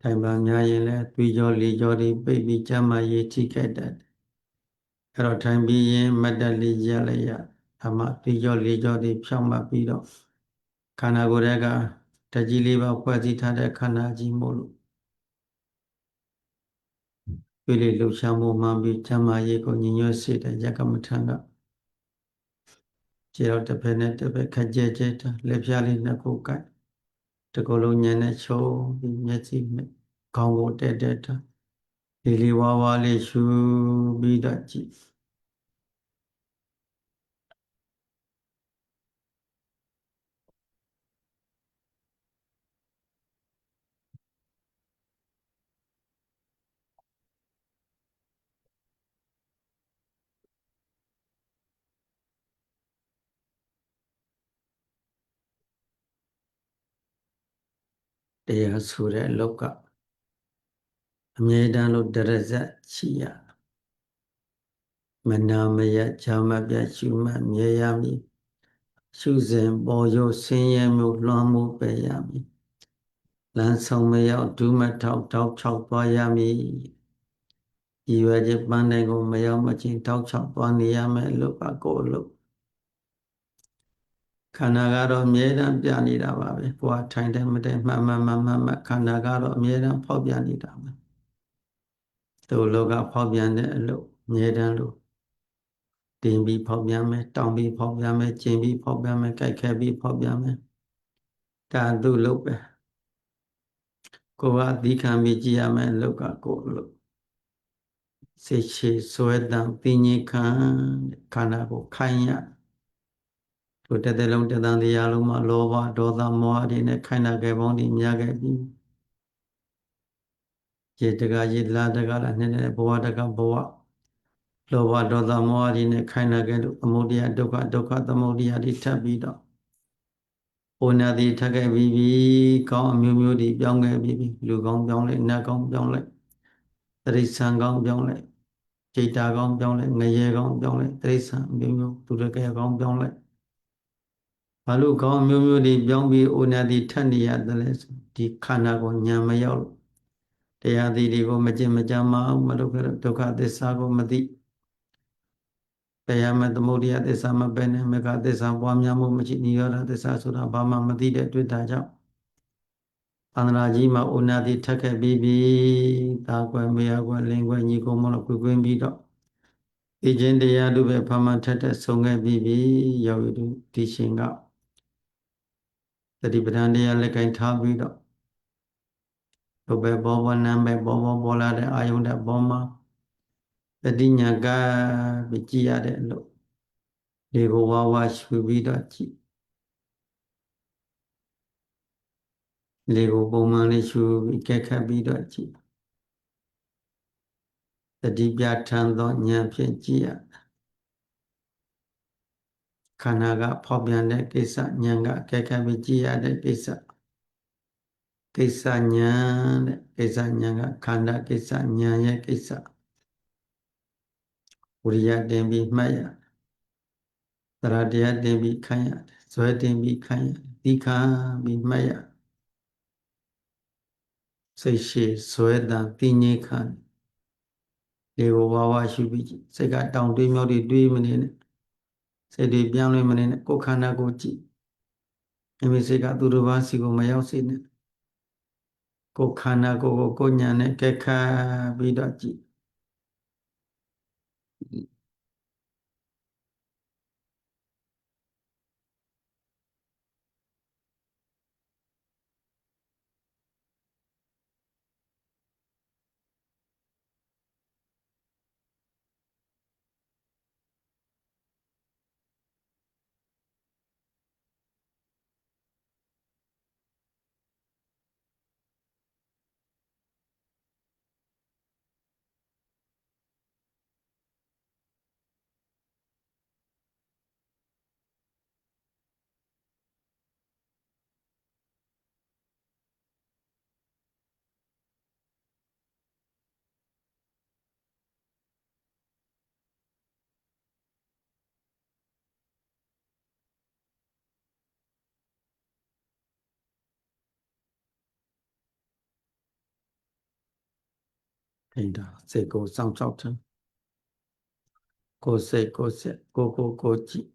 ထိုင်ပါများရင်လည်းသွေးကြောလေကြောတွေပိတ်ပြီးကျမ်းမာရေးထိခိုက်တတ်တယ်အဲ့တော့ထိုင်ပြီးရင်မတ်တက်လေးရလိုက်ရအမှသွေးကြောလေကြောတွေဖြောင်းမှပြီးတော့ခန္ဓာကိုယ်ရဲ့ကတကြီးလေးပါဖွဲ့စည်းထားတဲ့ခန္ဓာကြီးမို့လို့ပြည့်လေလှူရှားမှုမှန်ပြီးကျမ်းမာရေးကိုညီညွတ်စေတဲ့ယကမထံကခြေတော်တစ်ဖက်နဲ့တစ်ဖက်ခက်ကြဲကြဲတာလက်ဖြားလေးနှစ်ခုကိုက် တကူလုံးညံနဲ့ချုံပြီးမျက်စိနဲ့ခေါင်းကိုတက်တက်တာလေးလေးဝါးဝါးလေးရှူပြီးတော့ကြည့် တရားဆိုတဲ့အလောက်ကအမြဲတမ်းလို့တရဇက်ရှိရမနာမယချာမပြရှုမှတ်မြဲရမည်ရှုစဉ်ပေါ်ရုပ်ဆင်းရဲမှုလွှမ်းမှုပဲရမည်လမ်းဆောင်မရောက်ဒုမထောက်တောက်ချောက်သွားရမည်ဒီရွယ်ချက်ပန်းတိုင်းကိုမရောက်မချင်းတောက်ချောက်သွားနေရမယ်လို့ပါကိုလို့ ခန္ဓာကတော့အမြဲတမ်းပြနေတာပါပဲကိုယ်ထိုင်တယ်မတယ်မှန်မှန်မှန်မှန်ခန္ဓာကတော့အမြဲတမ်းဖောက်ပြနေတာပဲသူလောကဖောက်ပြန်တဲ့အလုပ်အမြဲတမ်းလို့တင်ပြီးဖောက်ပြန်မယ်တောင်းပြီးဖောက်ပြန်မယ်ကျင်ပြီးဖောက်ပြန်မယ်ကြိုက်ခဲပြီးဖောက်ပြန်မယ်ဒါသူ့လုပ်ပဲကိုကအသီးခံပြီးကြည်ရမယ်လောကကိုလို့စိတ်ရှိဆွဲတံပင်ကြီးခံခန္ဓာကိုခိုင်းရ ထိုတသက်လုံးတသံတရားလုံးမှာလောဘဒေါသမောဟတွေနဲ့ခိုင်နာခဲ့ပေါင်းတည်များခဲ့ပြီးရေတကရေလာတကလာနဲ့နဲ့ဘဝတကဘဝလောဘဒေါသမောဟတွေနဲ့ခိုင်နာခဲ့လို့အမုဒိယဒုက္ခဒုက္ခသမုဒိယတွေထပ်ပြီးတော့ဩနာတိထပ်ခဲ့ပြီးပြီကောင်းအမျိုးမျိုးတွေပြောင်းခဲ့ပြီးပြီလူကောင်းပြောင်းလိုက်နတ်ကောင်းပြောင်းလိုက်တရိษံကောင်းပြောင်းလိုက်ခြေတာကောင်းပြောင်းလိုက်ငရေကောင်းပြောင်းလိုက်တရိษံအမျိုးမျိုးသူတကယ်ကောင်းပြောင်းလိုက် ဘာလို့ကောင်းမျိုးမျိုးတွေပြောင်းပြီးဩနာတိထပ်နေရတယ်လဲဆိုဒီခန္ဓာကိုညာမရောက်လို့တရားသီတွေကိုမကျင့်မကြမ်းမအောင်မလုပ်ကြဒုက္ခသစ္စာကိုမသိတရားမသမုဒိယသစ္စာမပဲနဲ့မကသစ္စာပွားများမှုမရှိနိရောဓသစ္စာဆိုတာဘာမှမသိတဲ့တွေ့တာကြောင့်သန္တရာကြီးမှာဩနာတိထက်ခဲ့ပြီးပြီတာကွယ်မေယကွယ်လင်ကွယ်ညီကုံမလို့ကွယ်ကွင်းပြီးတော့ဒီချင်းတရားတို့ပဲဖမှထက်တဲ့ဆုံးခဲ့ပြီးပြီရောက်ရည်ဒီရှင်က တတိပဒံတရားလက်ကင်ထားပြီးတော့ဘုပဲဘောဘောနံပဲဘောဘောပေါ်လာတဲ့အာယုန်တဲ့ဘောမှာတတိညာကပြီးကြည်ရတဲ့အလို့လေကိုဝါဝါရှူပြီးတော့ကြည်လေကိုပုံမှန်လေးရှူပြီးကက်ခတ်ပြီးတော့ကြည်တတိပြထံသောဉာဏ်ဖြင့်ကြည်ရ ခန္ဓာက ဖောက်ပြန်တဲ့ကိစ္စဉာဏ်ကကက်ခတ်ပြီးကြည်ရတဲ့ကိစ္စကိစ္စညာတဲ့ကိစ္စညာကခန္ဓာကိစ္စညာရဲ့ကိစ္စဝိရိယတင်ပြီးမှတ်ရသရတရားတင်ပြီးခိုင်းရတယ်ဇွဲတင်ပြီးခိုင်းရတယ်သီခာပြီးမှတ်ရစိတ်ရှိဇွဲတံတိငိခံလေဝဝဝရှုပြီးစိတ်ကတောင်တွေးမြောက်တွေတွေးမနေနဲ့ စိတ်တွေပြောင်းလဲမနေနဲ့ကိုယ်ခန္ဓာကိုကြည့်အမိစိတ်ကသူတစ်ပါးစီကိုမရောက်စေနဲ့ကိုယ်ခန္ဓာကိုယ်ကိုကိုယ်ညာနဲ့ကဲခါပြီးတော့ကြည့် ထိန်းတာစိတ်ကိုစောင့်ရှောက်တယ်ကိုယ်စိတ်ကိုယ်စိတ်ကိုယ်ကိုယ်ကိုယ်ကြည့်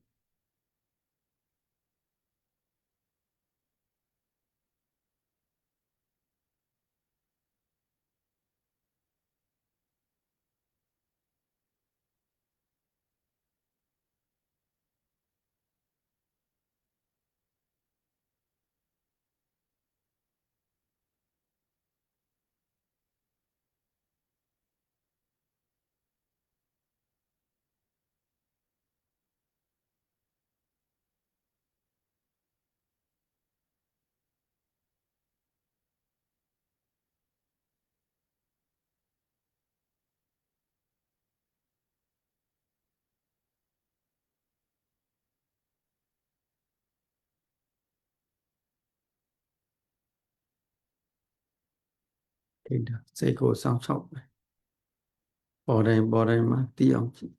ထိန်းတာစိတ်ကိုစောင့်ရှောက်ပဲပေါ်တိုင်းပေါ်တိုင်းမှာတည်အောင်ကြည့်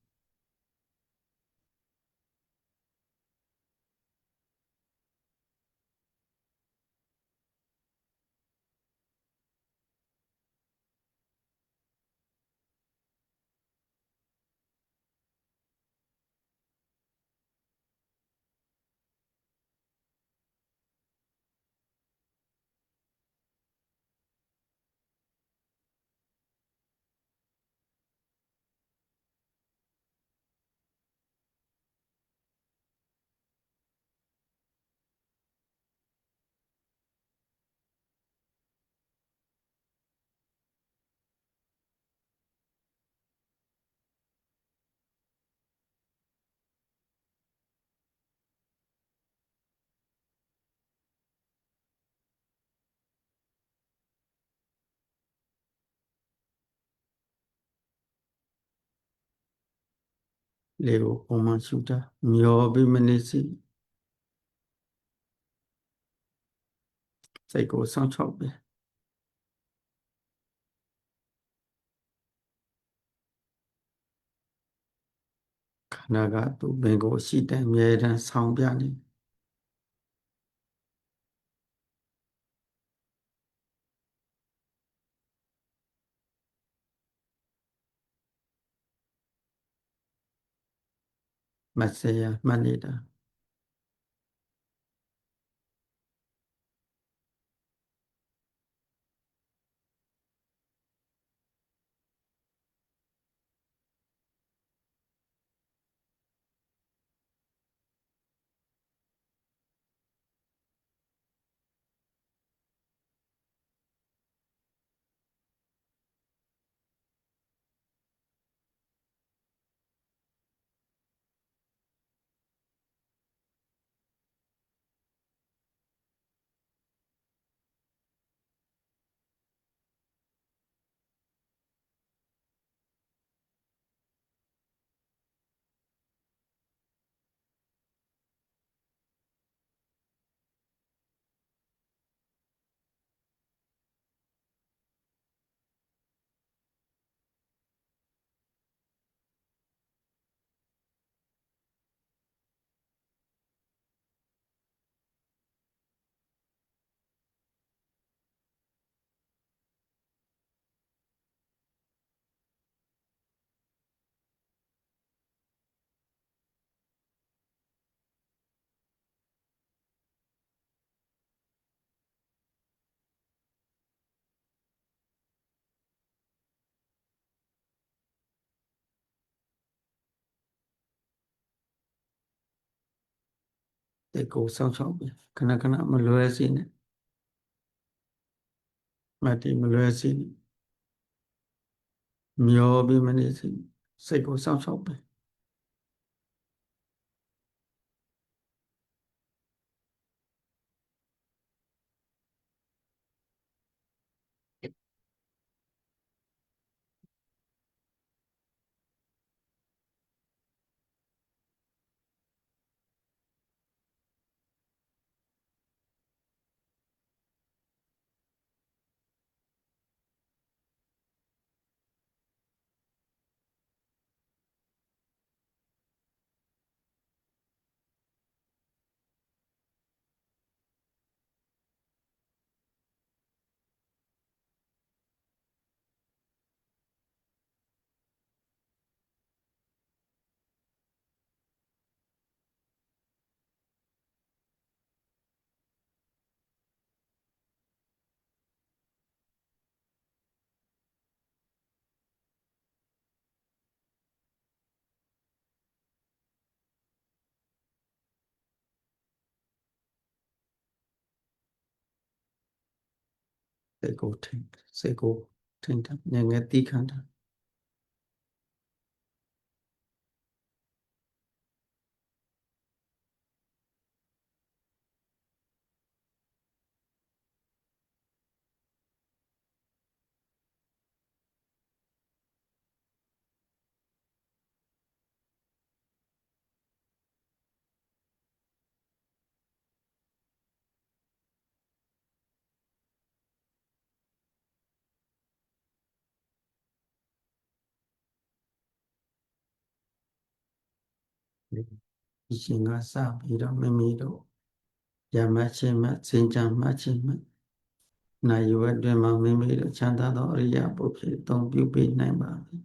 လေကိုပုံမှန်ရှုတာမျောပြီးမနေစီစိတ်ကိုစောင့်ရှောက်ပဲခန္ဓာကသူ့ဘင်ကိုရှိတဲ့အမြဲတမ်းဆောင်ပြနေမဆ ရာမှ စိတ်ကိုစောင့်ရှောက်ပဲခဏခဏမလွယ်စီနဲ့မတိမလွယ်စီနဲ့မျောပြီးမနေစီစိတ်ကိုစောင့်ရှောက်ပဲ စိတ်ကိုထိန်စိတ်ကိုထိန်တာငယ်ငယ်တီးခံတာ ဒီရှင်ကစပြီးတော့မိမိတို့ရမချင်းမစင်ကြမှချင်းမနိုင်ရွယ်တွင်မှာမိမိတို့ချမ်းသာသောအရိယပုဖြစ်သုံးပြုပေးနိုင်ပါသည်